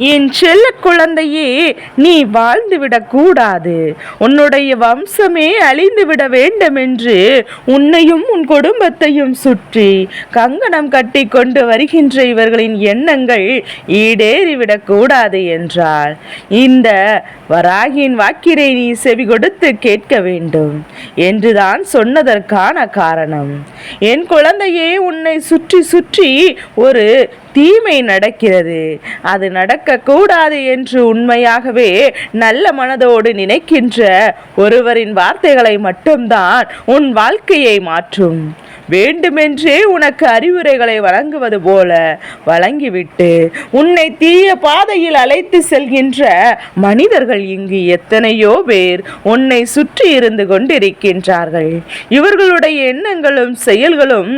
என் செல்ல குழந்தையே நீ வாழ்ந்துவிடக் கூடாது உன்னுடைய வம்சமே அழிந்துவிட வேண்டும் என்று உன்னையும் உன் குடும்பத்தையும் சுற்றி கங்கணம் கட்டி கொண்டு வருகின்ற இவர்களின் எண்ணங்கள் ஈடேறிவிடக் கூடாது என்றால் இந்த வராகியின் வாக்கினை நீ செவி கொடுத்து கேட்க வேண்டும் என்றுதான் சொன்னதற்கான காரணம். என் குழந்தையே உன்னை சுற்றி சுற்றி ஒரு தீமை நடக்கிறது. அது நடக்கக்கூடாது என்று உண்மையாகவே நல்ல மனதோடு நினைக்கின்ற ஒருவரின் வார்த்தைகளை மட்டும்தான் உன் வாழ்க்கையை மாற்றும். வேண்டுமென்றே உனக்கு அறிவுரைகளை வழங்குவது போல வழங்கிவிட்டு உன்னை தீய பாதையில் அழைத்து செல்கின்ற மனிதர்கள் இங்கு எத்தனையோ பேர் உன்னை சுற்றி இருந்து கொண்டிருக்கின்றார்கள். இவர்களுடைய எண்ணங்களும் செயல்களும்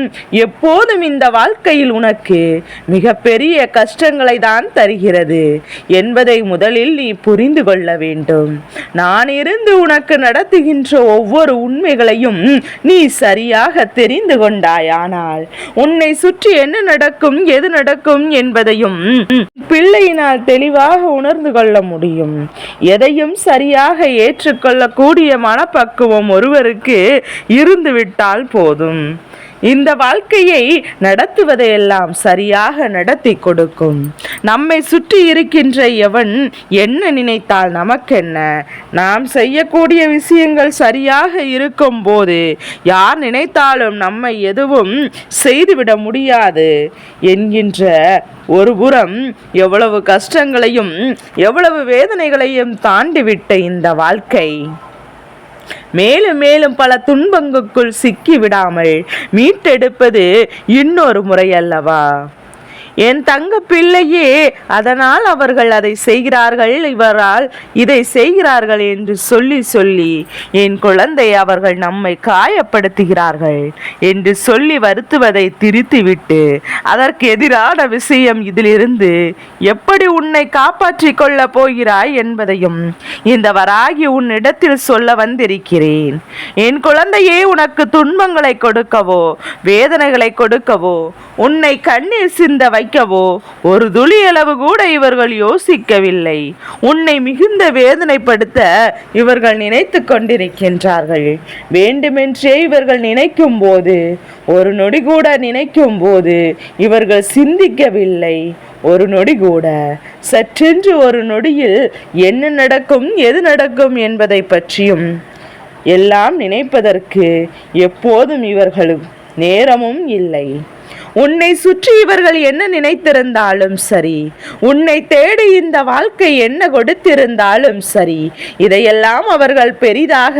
எப்போதும் இந்த வாழ்க்கையில் உனக்கு மிகப்பெரிய கஷ்டங்களை தான் தருகிறது. என்பதை முதலில் நீ புரிந்து கொள்ள வேண்டும். நான் இருந்து உனக்கு நடத்துகின்ற ஒவ்வொரு உண்மைகளையும் நீ சரியாக தெரிந்து கொண்டாயானால் உன்னை சுற்றி என்ன நடக்கும் எது நடக்கும் என்பதையும் பிள்ளையினால் தெளிவாக உணர்ந்து கொள்ள முடியும். எதையும் சரியாக ஏற்றுக்கொள்ளக்கூடிய மனப்பக்குவம் ஒருவருக்கு இருந்துவிட்டால் போதும். இந்த வாழ்க்கையை நடத்துவதையெல்லாம் சரியாக நடத்தி கொடுக்கும். நம்மை சுற்றி இருக்கின்ற எவன் என்ன நினைத்தால் நமக்கென்ன? நாம் செய்யக்கூடிய விஷயங்கள் சரியாக இருக்கும் போது யார் நினைத்தாலும் நம்மை எதுவும் செய்துவிட முடியாது. என்கின்ற ஒரு புறம் எவ்வளவு கஷ்டங்களையும் எவ்வளவு வேதனைகளையும் தாண்டிவிட்ட இந்த வாழ்க்கை. மேலும் மேலும் பல துன்பங்களுக்குள் சிக்கி விடாமல் மீட்டெடுப்பது இன்னொரு முறை அல்லவா என் தங்க பிள்ளையே அதனால் அவர்கள் அதை செய்கிறார்கள். இவரால் இதை செய்கிறார்கள் என்று சொல்லி சொல்லி என் குழந்தை அவர்கள் நம்மை காயப்படுத்துகிறார்கள் என்று சொல்லி வருத்துவதை திரித்துவிட்டு அதற்கு எதிரான விஷயம் இதிலிருந்து எப்படி உன்னை காப்பாற்றி கொள்ள போகிறாய் என்பதையும் இந்த வராகி உன்னிடத்தில் சொல்ல வந்திருக்கிறேன். என் குழந்தையே உனக்கு துன்பங்களை கொடுக்கவோ வேதனைகளை கொடுக்கவோ உன்னை கண்ணீர் சிந்தவை வைக்கவோ? ஒரு துளி அளவு கூட இவர்கள் யோசிக்கவில்லை. உன்னை மிகுந்த வேதனைப்படுத்த இவர்கள் நினைத்து கொண்டிருக்கின்றார்கள். வேண்டுமென்றே இவர்கள் நினைக்கும் போது ஒரு நொடி கூட நினைக்கும் போது இவர்கள் சிந்திக்கவில்லை. ஒரு நொடி கூட. சற்றென்று ஒரு நொடியில் என்ன நடக்கும் எது நடக்கும் என்பதை பற்றியும் எல்லாம் நினைப்பதற்கு எப்போதும் இவர்களும் நேரமும் இல்லை. உன்னை சுற்றி இவர்கள் என்ன நினைத்திருந்தாலும் சரி உன்னை தேடி இந்த வாழ்க்கை என்ன கொடுத்திருந்தாலும் சரி இதையெல்லாம் அவர்கள் பெரிதாக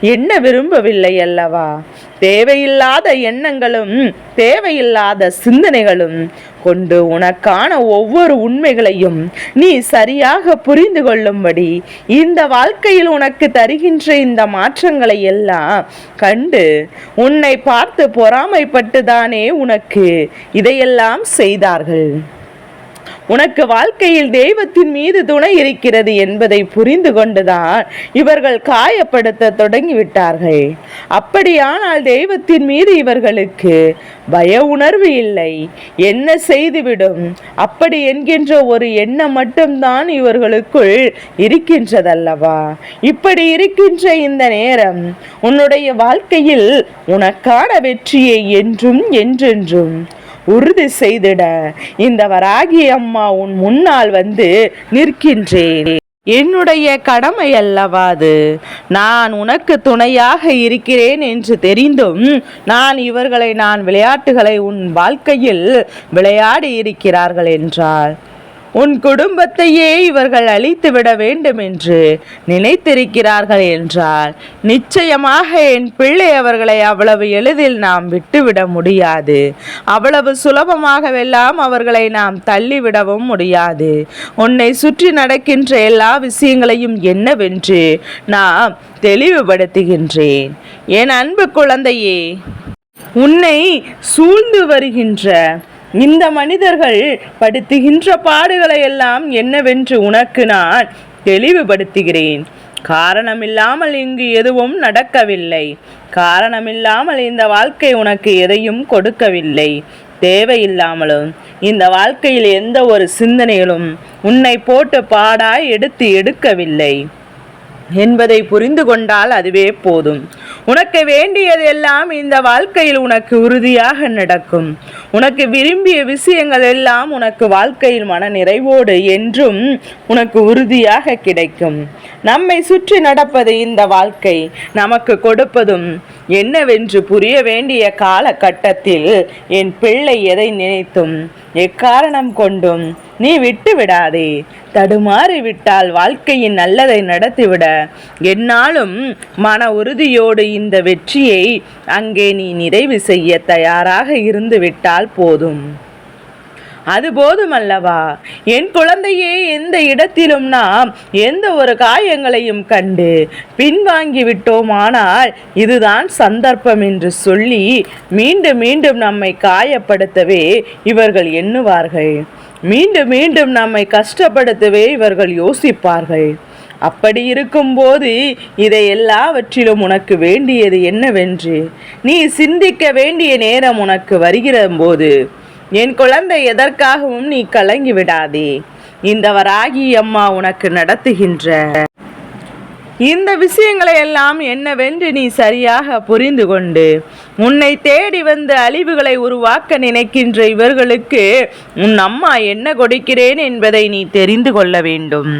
எண்ண விரும்பவில்லை அல்லவா? தேவையில்லாத எண்ணங்களும் தேவையில்லாத சிந்தனைகளும் கொண்டு உனக்கான ஒவ்வொரு உண்மைகளையும் நீ சரியாக புரிந்து கொள்ளும்படி இந்த வாழ்க்கையில் உனக்கு தருகின்ற இந்த மாற்றங்களை எல்லாம் கண்டு உன்னை பார்த்து பொறாமைப்பட்டு தானே உனக்கு இதையெல்லாம் செய்தார்கள். உனக்கு வாழ்க்கையில் தெய்வத்தின் மீது துணை இருக்கிறது என்பதை புரிந்து கொண்டுதான் இவர்கள் காயப்படுத்த தொடங்கிவிட்டார்கள். அப்படியானால் தெய்வத்தின் மீது இவர்களுக்கு பய உணர்வு இல்லை. என்ன செய்துவிடும்? அப்படி என்கின்ற ஒரு எண்ணம் மட்டும்தான் இவர்களுக்குள் இருக்கின்றதல்லவா? இப்படி இருக்கின்ற இந்த நேரம் உன்னுடைய வாழ்க்கையில் உனக்கான வெற்றியை என்றும் என்றென்றும். உறுதி செய்திட. இந்த வராகி அம்மா உன் முன்னால் வந்து நிற்கின்றேன். என்னுடைய கடமை அல்லவா அது? நான் உனக்கு துணையாக இருக்கிறேன் என்று தெரிந்தும் நான் இவர்களை நான் விளையாட்டுகளை உன் வாழ்க்கையில் விளையாடி இருக்கிறார்கள் என்றால் உன் குடும்பத்தையே இவர்கள் அழித்து விட வேண்டும் என்று நினைத்திருக்கிறார்கள் என்றால் நிச்சயமாக என் பிள்ளை அவர்களை அவ்வளவு எளிதில் நாம் விட்டுவிட முடியாது. அவ்வளவு சுலபமாகவெல்லாம் அவர்களை நாம் தள்ளிவிடவும் முடியாது. உன்னை சுற்றி நடக்கின்ற எல்லா விஷயங்களையும் என்னவென்று நாம் தெளிவுபடுத்துகின்றேன். என் அன்பு குழந்தையே உன்னை சூழ்ந்து வருகின்ற இந்த மனிதர்கள் படுத்துகின்ற பாடுகளை எல்லாம் என்னவென்று உனக்கு நான் தெளிவுபடுத்துகிறேன். காரணமில்லாமல் இங்கு எதுவும் நடக்கவில்லை. காரணமில்லாமல் இந்த வாழ்க்கை உனக்கு எதையும் கொடுக்கவில்லை. தேவையில்லாமலும் இந்த வாழ்க்கையில் எந்த ஒரு சிந்தனைகளும் உன்னை போட்டு பாடாய் எடுத்து எடுக்கவில்லை. என்பதை புரிந்து கொண்டால் அதுவே போதும். உனக்கு வேண்டியதெல்லாம் இந்த வாழ்க்கையில் உனக்கு உறுதியாக நடக்கும். உனக்கு விரும்பிய விஷயங்கள் எல்லாம் உனக்கு வாழ்க்கையில் மன நிறைவோடு என்றும் உனக்கு உறுதியாக கிடைக்கும். நம்மை சுற்றி நடப்பது இந்த வாழ்க்கை. நமக்கு கொடுப்பதும் என்னவென்று புரிய வேண்டிய காலகட்டத்தில் என் பிள்ளை எதை நினைத்தும் எக்காரணம் கொண்டும் நீ விட்டு விடாதே தடுமாறி விட்டால் வாழ்க்கையின் நல்லதை நடத்திவிட. என்னாலும் மன உறுதியோடு இந்த வெற்றியை அங்கே நீ நிறைவு செய்ய தயாராக இருந்து விட்டால் போதும். அது போதுமல்லவா? என் குழந்தையே எந்த இடத்திலும் நாம் எந்த ஒரு காயங்களையும் கண்டு பின்வாங்கி விட்டோமானால் இதுதான் சந்தர்ப்பம் என்று சொல்லி மீண்டும் மீண்டும் நம்மை காயப்படுத்தவே இவர்கள் எண்ணுவார்கள். மீண்டும் மீண்டும் நம்மை கஷ்டப்படுத்தவே இவர்கள் யோசிப்பார்கள். அப்படி இருக்கும்போது இதை எல்லாவற்றிலும் உனக்கு வேண்டியது என்னவென்று? நீ சிந்திக்க வேண்டிய நேரம் உனக்கு வருகிற போது என் குழந்தை எதற்காகவும் நீ கலங்கி விடாதே. இந்த வராகி அம்மா உனக்கு நடத்துகின்ற இந்த விஷயங்களை எல்லாம் என்னவென்று நீ சரியாக புரிந்து கொண்டு உன்னை தேடி வந்து அழிவுகளை உருவாக்க நினைக்கின்ற இவர்களுக்கு உன் அம்மா என்ன கொடுக்கிறேன் என்பதை நீ தெரிந்து கொள்ள வேண்டும்.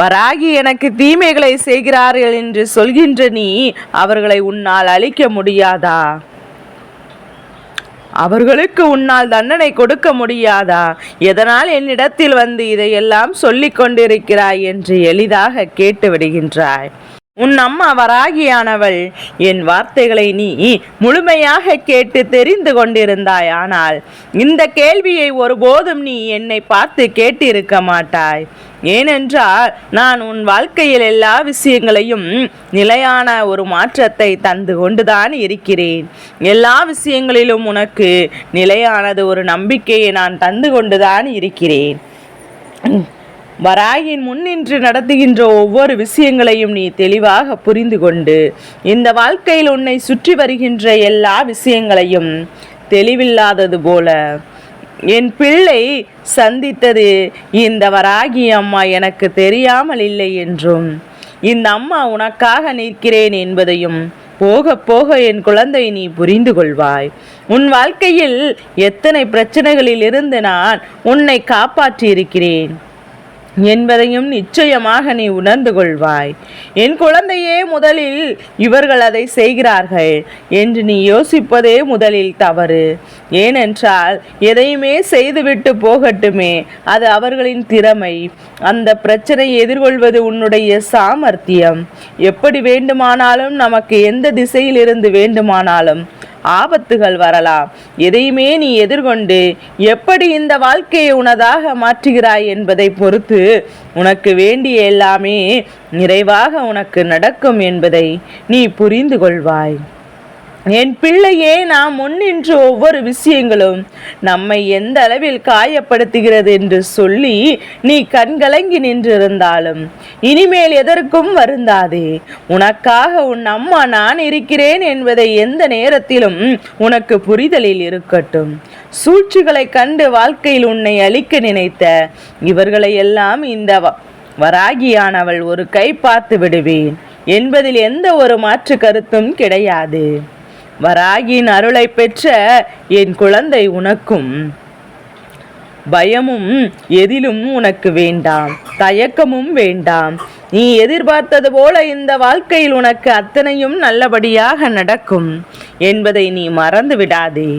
வராகி எனக்கு தீமைகளை செய்கிறார்கள் என்று சொல்கின்ற நீ அவர்களை உன்னால் அழிக்க முடியாதா? அவர்களுக்கு உன்னால் தண்டனை கொடுக்க முடியாதா? எதனால் என்னிடத்தில் வந்து இதையெல்லாம் சொல்லிக் கொண்டிருக்கிறாய் என்று எளிதாக கேட்டு விடுகின்றாய். உன் அம்மா வராகியானவள். என் வார்த்தைகளை நீ முழுமையாக கேட்டு தெரிந்து கொண்டிருந்தாய். ஆனால் இந்த கேள்வியை ஒருபோதும் நீ என்னை பார்த்து கேட்டிருக்க மாட்டாய். ஏனென்றால் நான் உன் வாழ்க்கையில் எல்லா விஷயங்களையும் நிலையான ஒரு மாற்றத்தை தந்து கொண்டுதான் இருக்கிறேன். எல்லா விஷயங்களிலும் உனக்கு நிலையானது ஒரு நம்பிக்கையை நான் தந்து கொண்டுதான் இருக்கிறேன். வராயின் முன்னின்று நடத்துகின்ற ஒவ்வொரு விஷயங்களையும் நீ தெளிவாக புரிந்து கொண்டு இந்த வாழ்க்கையில் உன்னை சுற்றி வருகின்ற எல்லா விஷயங்களையும் தெளிவில்லாதது போல. என் பிள்ளை சந்தித்தது இந்த வராகி அம்மா எனக்கு தெரியாமல் இல்லை என்றும் இந்த அம்மா உனக்காக நிற்கிறேன் என்பதையும் போக போக என் குழந்தை நீ புரிந்து கொள்வாய். உன் வாழ்க்கையில் எத்தனை பிரச்சனைகளில் இருந்து நான் உன்னை காப்பாற்றி இருக்கிறேன் என்பதையும் நிச்சயமாக நீ உணர்ந்து கொள்வாய். என் குழந்தையே முதலில் இவர்கள் அதை செய்கிறார்கள் என்று நீ யோசிப்பதே முதலில் தவறு. ஏனென்றால் எதையுமே செய்துவிட்டு போகட்டுமே அது அவர்களின் திறமை. அந்த பிரச்சனையை எதிர்கொள்வது உன்னுடைய சாமர்த்தியம். எப்படி வேண்டுமானாலும் நமக்கு எந்த திசையிலிருந்து வேண்டுமானாலும் ஆபத்துகள் வரலாம். எதையுமே நீ எதிர்கொண்டு எப்படி இந்த வாழ்க்கையை உனதாக மாற்றுகிறாய் என்பதை பொறுத்து உனக்கு வேண்டிய எல்லாமே நிறைவாக உனக்கு நடக்கும் என்பதை நீ புரிந்து கொள்வாய். என் பிள்ளையே நாம் முன்னின்று ஒவ்வொரு விஷயங்களும் நம்மை எந்த அளவில் காயப்படுத்துகிறது என்று சொல்லி நீ கண்கலங்கி நின்றிருந்தாலும் இனிமேல் எதற்கும் வருந்தாதே. உனக்காக உன் அம்மா நான் இருக்கிறேன் என்பதை எந்த நேரத்திலும் உனக்கு புரிதலில் இருக்கட்டும். சூழ்ச்சிகளை கண்டு வாழ்க்கையில் உன்னை அழிக்க நினைத்த இவர்களையெல்லாம் இந்த வராகியானவள் ஒரு கை பார்த்து விடுவேன். என்பதில் எந்த ஒரு மாற்று கருத்தும் கிடையாது. வராகியின் அருளை பெற்ற என் குழந்தை உனக்கும். பயமும் எதிலும் உனக்கு வேண்டாம் தயக்கமும் வேண்டாம். நீ எதிர்பார்த்தது போல இந்த வாழ்க்கையில் உனக்கு அத்தனையும் நல்லபடியாக நடக்கும் என்பதை நீ மறந்து விடாதே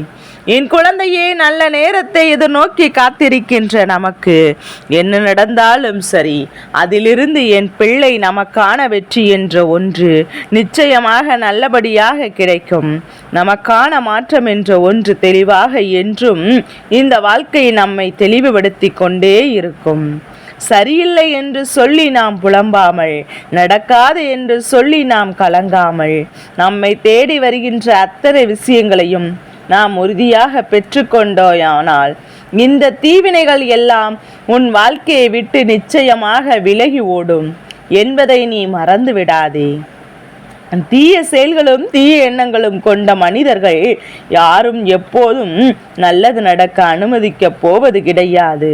என் குழந்தையே நல்ல நேரத்தை எதிர்நோக்கி காத்திருக்கின்ற நமக்கு என்ன நடந்தாலும் சரி அதிலிருந்து என் பிள்ளை நமக்கான வெற்றி என்ற ஒன்று நிச்சயமாக நல்லபடியாக கிடைக்கும். நமக்கான மாற்றம் என்ற ஒன்று தெளிவாக என்றும் இந்த வாழ்க்கை நம்மை தெளிவுபடுத்தி கொண்டே இருக்கும். சரியில்லை என்று சொல்லி நாம் புலம்பாமல் நடக்காது என்று சொல்லி நாம் கலங்காமல் நம்மை தேடி வருகின்ற அத்தனை விஷயங்களையும் நாம் உறுதியாக பெற்றுக்கொண்டோயானால் இந்த தீவினைகள் எல்லாம் உன் வாழ்க்கையை விட்டு நிச்சயமாக விலகி ஓடும் என்பதை நீ மறந்து விடாதே தீய செயல்களும் தீய எண்ணங்களும் கொண்ட மனிதர்கள் யாரும் எப்போதும் நல்லது நடக்க அனுமதிக்க போவது கிடையாது.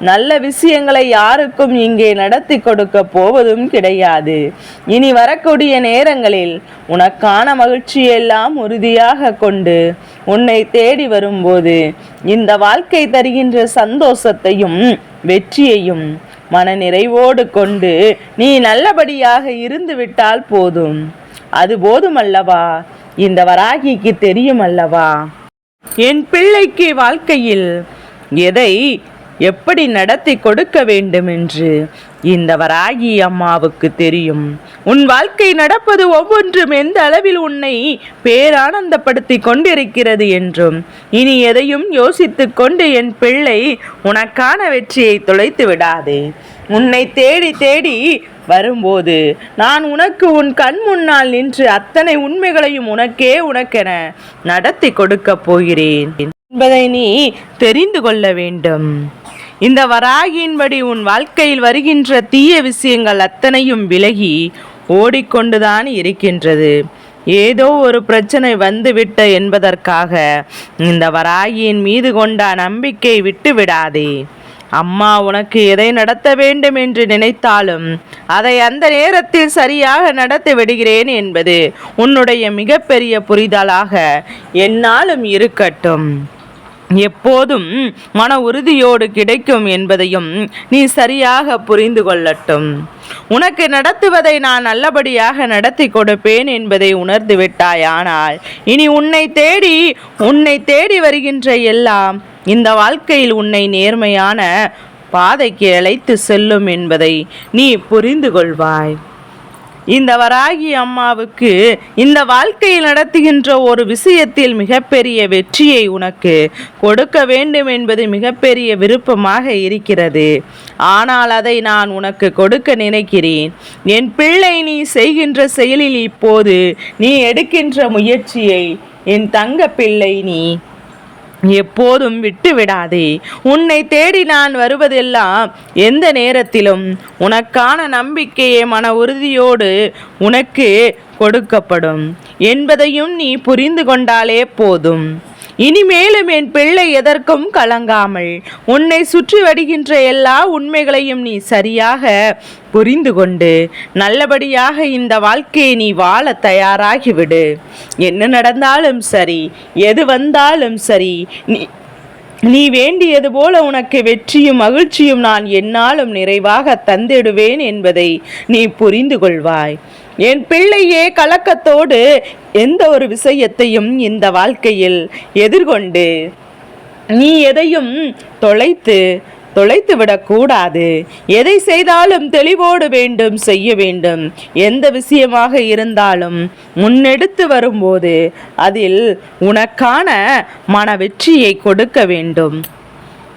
நல்ல விஷயங்களை யாருக்கும் இங்கே நடத்தி கொடுக்க போவதும் கிடையாது. இனி வரக்கூடிய நேரங்களில் உனக்கான மகிழ்ச்சியெல்லாம் உறுதியாக கொண்டு உன்னை தேடி வரும்போது இந்த வாழ்க்கை தருகின்ற சந்தோஷத்தையும் வெற்றியையும் மன நிறைவோடு கொண்டு நீ நல்லபடியாக இருந்து விட்டால் போதும். அது போதுமல்லவா? இந்த வராகிக்கு தெரியும் அல்லவா என் பிள்ளைக்கு வாழ்க்கையில் எதை எப்படி நடத்தி கொடுக்க வேண்டும் என்று இந்த வராகி அம்மாவுக்கு தெரியும். உன் வாழ்க்கை நடப்பது ஒவ்வொன்றும் எந்த அளவில் உன்னை பேரானந்தப்படுத்தி கொண்டிருக்கிறது என்றும் இனி எதையும் யோசித்து கொண்டு என் பிள்ளை உனக்கான வெற்றியை தொலைத்து விடாதே. உன்னை தேடி தேடி வரும்போது நான் உனக்கு உன் கண் முன்னால் நின்று அத்தனை உண்மைகளையும் உனக்கே உனக்கென நடத்தி கொடுக்கப் போகிறேன் என்பதை நீ தெரிந்து கொள்ள வேண்டும். இந்த வராகியின்படி உன் வாழ்க்கையில் வருகின்ற தீய விஷயங்கள் அத்தனையும் விலகி ஓடிக்கொண்டுதான் இருக்கின்றது. ஏதோ ஒரு பிரச்சனை வந்துவிட்ட என்பதற்காக இந்த வராகியின் மீது கொண்ட நம்பிக்கை விட்டு விடாதே அம்மா உனக்கு எதை நடத்த வேண்டும் என்று நினைத்தாலும் அதை அந்த நேரத்தில் சரியாக நடத்தி விடுகிறேன் என்பது உன்னுடைய மிகப்பெரிய புரிதலாக என்னாலும் இருக்கட்டும். எப்போதும் மன உறுதியோடு கிடைக்கும் என்பதையும் நீ சரியாக புரிந்து கொள்ளட்டும். உனக்கு நடத்துவதை நான் நல்லபடியாக நடத்தி கொடுப்பேன் என்பதை உணர்ந்து விட்டாயானால் இனி உன்னை தேடி உன்னை தேடி வருகின்ற எல்லாம் இந்த வாழ்க்கையில் உன்னை நேர்மையான பாதைக்கு அழைத்து செல்லும் என்பதை நீ புரிந்து கொள்வாய். இந்த வராகி அம்மாவுக்கு இந்த வாழ்க்கையில் நடத்துகின்ற ஒரு விஷயத்தில் மிகப்பெரிய வெற்றியை உனக்கு கொடுக்க வேண்டும் என்பது மிகப்பெரிய விருப்பமாக இருக்கிறது. ஆனால் அதை நான் உனக்கு கொடுக்க நினைக்கிறேன். என் பிள்ளை நீ செய்கின்ற செயலில் இப்போது நீ எடுக்கின்ற முயற்சியை என் தங்க பிள்ளை நீ எப்போதும் விட்டு விடாதே உன்னை தேடி நான் வருவதெல்லாம் எந்த நேரத்திலும் உனக்கான நம்பிக்கையை மன உறுதியோடு உனக்கு கொடுக்கப்படும். என்பதையும் நீ புரிந்து கொண்டாலே போதும். இனிமேலும் என் பிள்ளை எதற்கும் கலங்காமல் உன்னை சுற்றி வருகின்ற எல்லா உண்மைகளையும் நீ சரியாக புரிந்து கொண்டு நல்லபடியாக இந்த வாழ்க்கையை நீ வாழ தயாராகிவிடு. என்ன நடந்தாலும் சரி எது வந்தாலும் சரி நீ நீ வேண்டியது போல உனக்கு வெற்றியும் மகிழ்ச்சியும் நான் என்னாலும் நிறைவாக தந்திடுவேன் என்பதை நீ புரிந்து கொள்வாய். என் பிள்ளையே கலக்கத்தோடு எந்த ஒரு விஷயத்தையும் இந்த வாழ்க்கையில் எதிர்கொண்டு நீ எதையும் தொலைத்து தொலைத்து விடக்கூடாது. எதை செய்தாலும் தெளிவோடு வேண்டும் செய்ய வேண்டும். எந்த விஷயமாக இருந்தாலும் முன்னெடுத்து வரும்போது அதில் உனக்கான மன வெற்றியை கொடுக்க வேண்டும்.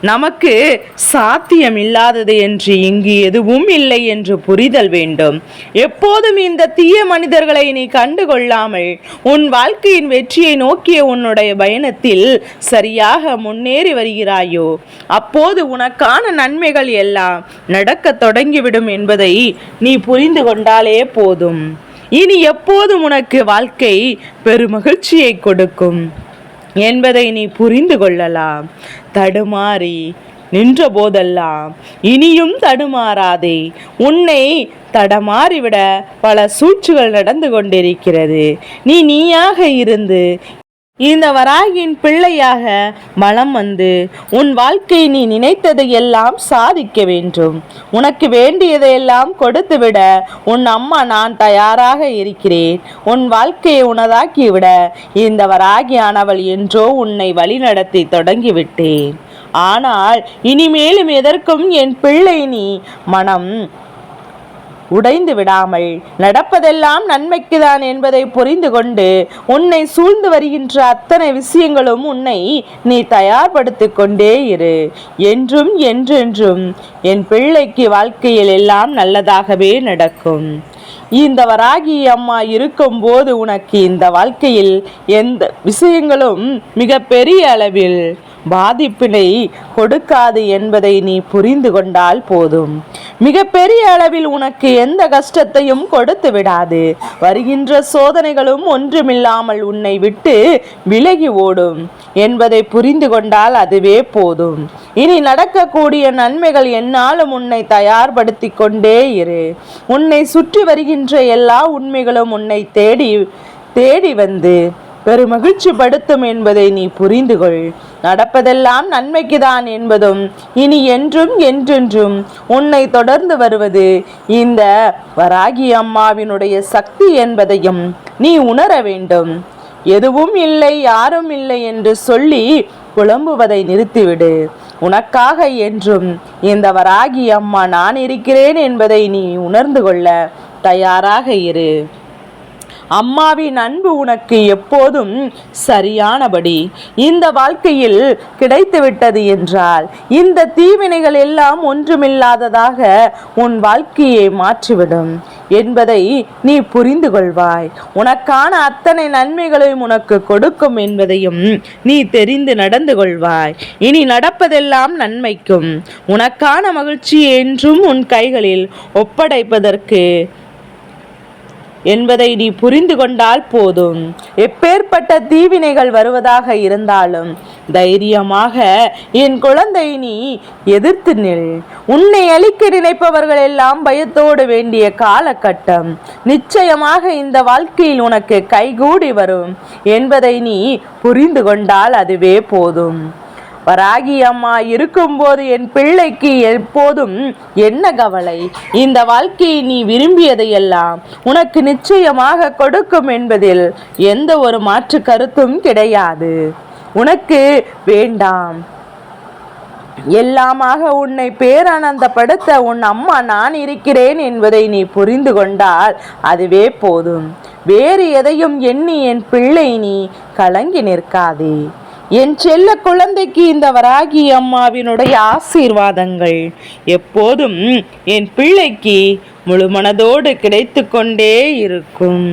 நமக்கு சாத்தியம் இல்லாதது என்று இங்கு எதுவும் இல்லை என்று புரிதல் வேண்டும். எப்போதும் இந்த தீய மனிதர்களை நீ கண்டுகொள்ளாமல் உன் வாழ்க்கையின் வெற்றியை நோக்கிய உன்னுடைய பயணத்தில் சரியாக முன்னேறி வருகிறாயோ? அப்போது உனக்கான நன்மைகள் எல்லாம் நடக்கத் தொடங்கிவிடும் என்பதை நீ புரிந்து கொண்டாலே போதும். இனி எப்போதும் உனக்கு வாழ்க்கை பெருமகிழ்ச்சியை கொடுக்கும். என்பதை நீ புரிந்து கொள்ளலாம். தடுமாறி நின்ற போதெல்லாம் இனியும் தடுமாறாதே. உன்னை தடமாறிவிட பல சூழ்ச்சிகள் நடந்து கொண்டிருக்கிறது. நீ நீயாக இருந்து இந்த வராகியின் பிள்ளையாக மனம் வந்து உன் வாழ்க்கை நீ நினைத்ததை எல்லாம் சாதிக்க வேண்டும். உனக்கு வேண்டியதையெல்லாம் கொடுத்துவிட உன் அம்மா நான் தயாராக இருக்கிறேன். உன் வாழ்க்கையை உனதாக்கிவிட இந்த வராகியானவள் என்றோ உன்னை வழிநடத்தி தொடங்கிவிட்டேன். ஆனால் இனிமேலும் எதற்கும் என் பிள்ளை நீ மனம் உடைந்து விடாமல் நடப்பதெல்லாம் நன்மைக்குதான் என்பதை புரிந்து கொண்டு உன்னை சூழ்ந்து வருகின்ற அத்தனை விஷயங்களும் உன்னை நீ தயார்படுத்திக் கொண்டே இரு. என்றும் என்றென்றும் என் பிள்ளைக்கு வாழ்க்கையில் எல்லாம் நல்லதாகவே நடக்கும். இந்த வராகி அம்மா இருக்கும்போது உனக்கு இந்த வாழ்க்கையில் எந்த விஷயங்களும் மிக பெரிய அளவில் பாதிப்பினை கொடுக்காது என்பதை நீ புரிந்து கொண்டால் போதும். மிகப்பெரிய அளவில் உனக்கு எந்த கஷ்டத்தையும் கொடுத்து விடாது. வருகின்ற சோதனைகளும் ஒன்றுமில்லாமல் உன்னை விட்டு விலகி ஓடும் என்பதை புரிந்து கொண்டால் அதுவே போதும். இனி நடக்கக்கூடிய நன்மைகள் என்னாலும் உன்னை தயார்படுத்தி கொண்டே இரு. உன்னை சுற்றி வருகின்ற எல்லா உண்மைகளும் உன்னை தேடி தேடி வந்து பெருமகிழ்ச்சி படுத்தும் என்பதை நீ புரிந்து கொள் நடப்பதெல்லாம் நன்மைக்குதான் என்பதும் இனி என்றும் என்றென்றும் உன்னை தொடர்ந்து வருவது இந்த வராகி அம்மாவினுடைய சக்தி என்பதையும் நீ உணர வேண்டும். எதுவும் இல்லை யாரும் இல்லை என்று சொல்லி புலம்புவதை நிறுத்திவிடு. உனக்காக என்றும் இந்த வராகி அம்மா நான் இருக்கிறேன் என்பதை நீ உணர்ந்து கொள்ள தயாராக இரு. அம்மாவின் அன்பு உனக்கு எப்போதும் சரியானபடி. இந்த வாழ்க்கையில் கிடைத்துவிட்டது என்றால் இந்த தீவினைகள் எல்லாம் ஒன்றுமில்லாததாக உன் வாழ்க்கையை மாற்றிவிடும் என்பதை நீ புரிந்து கொள்வாய். உனக்கான அத்தனை நன்மைகளையும் உனக்கு கொடுக்கும் என்பதையும் நீ தெரிந்து நடந்து கொள்வாய். இனி நடப்பதெல்லாம் நன்மைக்கும். உனக்கான மகிழ்ச்சி என்றும் உன் கைகளில் ஒப்படைப்பதற்கு என்பதை நீ புரிந்து கொண்டால் போதும். எப்பேற்பட்ட தீவினைகள் வருவதாக இருந்தாலும் தைரியமாக என் குழந்தை நீ எதிர்த்து நில். உன்னை அழிக்க நினைப்பவர்கள் எல்லாம் பயத்தோடு வேண்டிய காலகட்டம். நிச்சயமாக இந்த வாழ்க்கையில் உனக்கு கைகூடி வரும் என்பதை நீ புரிந்து கொண்டால் அதுவே போதும். வராகி அம்மா இருக்கும்போது என் பிள்ளைக்கு எப்போதும் என்ன கவலை? இந்த வாழ்க்கையை நீ விரும்பியதையெல்லாம் உனக்கு நிச்சயமாக கொடுக்கும் என்பதில் எந்த ஒரு மாற்று கருத்தும் கிடையாது. உனக்கு வேண்டாம். எல்லாமாக உன்னை பேரானந்தப்படுத்த உன் அம்மா நான் இருக்கிறேன் என்பதை நீ புரிந்து கொண்டால் அதுவே போதும். வேறு எதையும் எண்ணி என் பிள்ளை நீ கலங்கி நிற்காதே. என் செல்ல குழந்தைக்கு இந்த வராகி அம்மாவினுடைய ஆசீர்வாதங்கள். எப்போதும் என் பிள்ளைக்கு முழு மனதோடு கிடைத்து கொண்டே இருக்கும்.